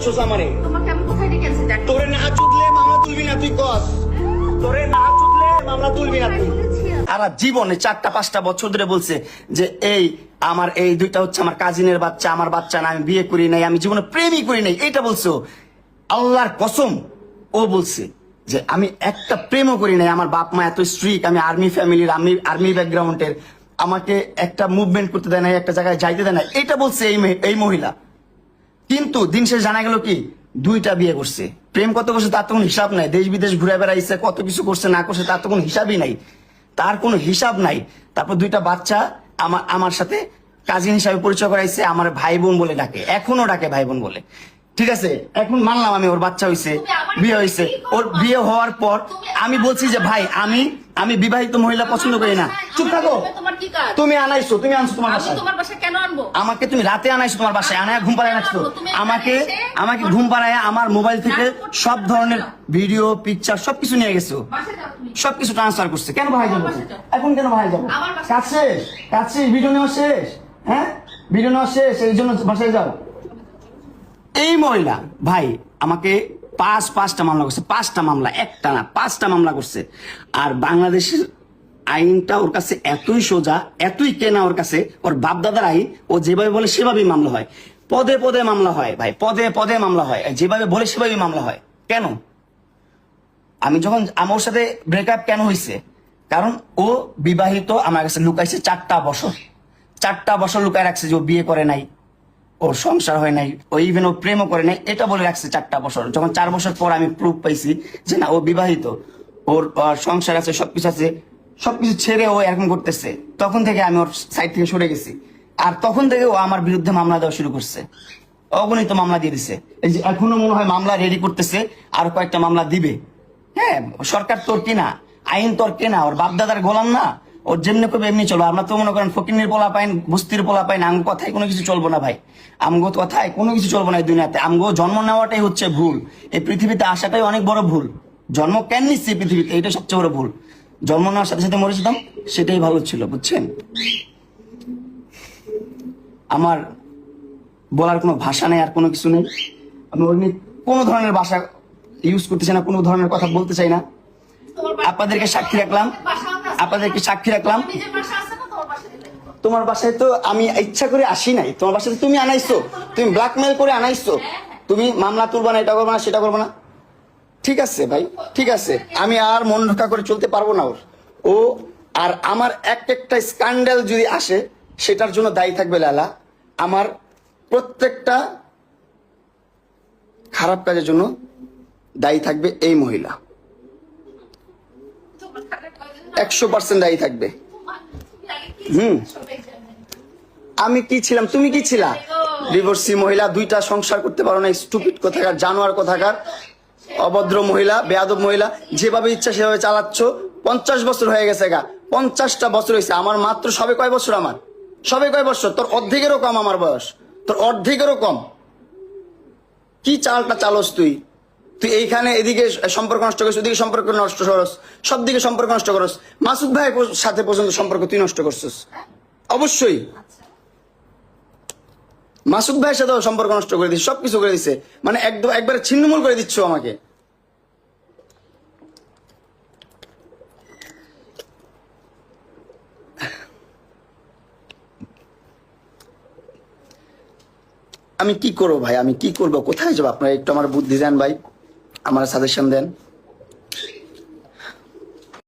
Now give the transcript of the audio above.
করছস আমারে আমি তোরে না চুদলে মামলা তুলবি না তুই কস। তোরে না চুদলে মামলা তুলবি না তুই। সারা জীবনে চারটা পাঁচটা বছর ধরে বলছে যে এই আমার এই দুইটা হচ্ছে আমার কাজিনের বাচ্চা আমার বাচ্চা না আমি বিয়ে করি নাই আমি জীবনে প্রেমই করি নাই। এটা বলছো? আল্লাহর কসম ও বলছে যে আমি একটা প্রেমও করি নাই। আমার বাপ মা এত স্ট্রিক আমি আর্মি ফ্যামিলির আর্মি আর্মি ব্যাকগ্রাউন্ডের আমাকে একটা মুভমেন্ট করতে দেয় না একটা জায়গায় যাইতে দেয় না এটা বলছে এই এই মহিলা। কিন্তু দিন শেষ জানা গেল কি? দুইটা বিয়ে করছে। প্রেম কত করছে তার তো কোনো হিসাব নাই। দেশ বিদেশ ঘুরে বেড়াইছে, কত কিছু করছে, না করছে তার তো কোনো হিসাবই নাই। তার কোনো হিসাব নাই। তারপর দুইটা বাচ্চা আমার আমার সাথে কাজিন হিসাবে পরিচয় করাইছে, আমার ভাই বোন বলে ডাকে। এখনও ডাকে ভাই বোন বলে। ঠিক আছে? এখন মানলাম আমি ওর বাচ্চা হয়েছে বিয়ে হয়েছে ওর বিয়ে হওয়ার পর আমি বলছি যে ভাই আমি আমি বিবাহিত মহিলা পছন্দ করি না। চুপ থাকো। তুমি আনাইছো তুমি আনছো তোমার বাসায়। কেন আনব? আমাকে তুমি রাতে আনাইছো তোমার বাসায় আনায় ঘুম পাড়ায় রাখছো। আমাকে আমাকে ঘুম পাড়ায় আমার মোবাইল থেকে সব ধরনের ভিডিও পিকচার সবকিছু নিয়ে গেছো। সবকিছু ট্রান্সফার করছে। কেন ভাই যাব। এখন কেন ভাই যাব? কাজ শেষ কাজ শেষ ভিডিও নেওয়া শেষ হ্যাঁ? ভিডিও নেওয়া শেষ এই জন্য বাসায় যাও। এই মহিলা, ভাই, আমাকে পাঁচ, পাঁচটা মামলা করছে, পাঁচটা মামলা, একটা না, পাঁচটা মামলা করছে। আর বাংলাদেশের আইনটা ওর কাছে এতই সোজা, এতই কেনা ওর কাছে, ওর বাপদাদার আইন, ও যেভাবে বলে সেভাবেই মামলা হয়। পদে পদে মামলা হয়, ভাই, পদে পদে মামলা হয় যেভাবে বলে সেভাবেই মামলা হয়। কেন? আমি যখন, আমার সাথে ব্রেকআপ কেন হয়েছে কারণ ও বিবাহিত আমার কাছে লুকাইছে চারটা বছর। চারটা বছর লুকায় রাখছে যে ও বিয়ে করে নাই। ওর সংসার হয় নাই, ও ইভেন ও প্রেমও করে নাই, এটা বলে রাখছে চারটা বছর। যখন চার বছর পর আমি প্রুফ পাইছি যে না, ও বিবাহিত, ওর সংসার আছে, সবকিছু আছে, সবকিছু ছেড়ে ও এরকম করতেছে। তখন থেকে আমি ওর সাইড থেকে সরে গেছি। আর তখন থেকে ও আমার বিরুদ্ধে মামলা দেওয়া শুরু করছে। অগণিত মামলা দিয়ে দিছে। এই যে এখনও মনে হয় মামলা রেডি করতেছে, আর কয়েকটা মামলা দিবে। হ্যাঁ সরকার তোর কিনা, আইন তোর কেনা, ওর বাপদাদার গোলাম না ওর যেমনি করবে এমনি চলবে আমরা তো মনে করেন ফকিনের পোলা পাইন বস্তির পোলা পাইন আম কথায় কোনো কিছু চলবো না ভাই। আমগো কথায় কোনো কিছু চলবো না এই দুনিয়াতে। আমগো জন্ম নেওয়াটাই হচ্ছে ভুল। এই পৃথিবীতে আসাটাই অনেক বড় ভুল। জন্ম কেন নিচ্ছি পৃথিবীতে? এটা সবচেয়ে বড় ভুল। জন্ম নেওয়ার সাথে সাথে মরে যেতাম সেটাই ভালো ছিল বুঝছেন? আমার বলার কোনো ভাষা নেই আর কোনো কিছু নেই। আমি ওর নিয়ে কোনো ধরনের ভাষা ইউজ করতে চাই না কোনো ধরনের কথা বলতে চাই না। আপনাদেরকে সাক্ষী রাখলাম? আপনাদেরকে সাক্ষী রাখলাম। তোমার বাসায় তো আমি ইচ্ছা করে আসি নাই। তোমার বাসায় তুমি আনাইছো। তুমি ব্ল্যাকমেল করে আনাইছো। তুমি মামলা তুলবা না এটা করব না সেটা করব না। ঠিক আছে ভাই ঠিক আছে। আমি আর মন রক্ষা করে চলতে পারব না ওর। ও আর আমার এক একটা স্ক্যান্ডাল যদি আসে সেটার জন্য দায়ী থাকবে লালা। আমার প্রত্যেকটা খারাপ কাজের জন্য দায়ী থাকবে এই মহিলা। একশো পার্সেন্ট দায়ী থাকবে। হুম। আমি কি ছিলাম? তুমি কি ছিলা? ডিভোর্সি মহিলা, দুইটা সংসার করতে পারো না স্টুপিড কোথাকার, জানোয়ার কোথাকার, অভদ্র মহিলা, বেয়াদব মহিলা, যেভাবে ইচ্ছা সেভাবে চালাচ্ছ, পঞ্চাশ বছর হয়ে গেছে গা। পঞ্চাশটা বছর হয়েছে, আমার মাত্র সবে কয় বছর আমার? সবে কয় বছর? তোর অর্ধেকেরও কম আমার বয়স। তোর অর্ধেকেরও কম। কি চালটা চালস তুই? তুই এইখানে এদিকে সম্পর্ক নষ্ট করছিস, ওদিকে সম্পর্ক নষ্ট করস সব দিকে সম্পর্ক নষ্ট করস। মাসুদ ভাই সাথে পর্যন্ত সম্পর্ক তুই নষ্ট করছিস। অবশ্যই। মাসুদ ভাইয়ের সাথে সম্পর্ক নষ্ট করে দিচ্ছে সবকিছু করে দিচ্ছে মানে একদম একবারে ছিন্নমূল করে দিচ্ছ আমাকে। আমি কি করব ভাই? আমি কি করব? কোথায় যাব? আপনারা একটু আমার বুদ্ধি দেন ভাই। আমার সাজেশন দেন।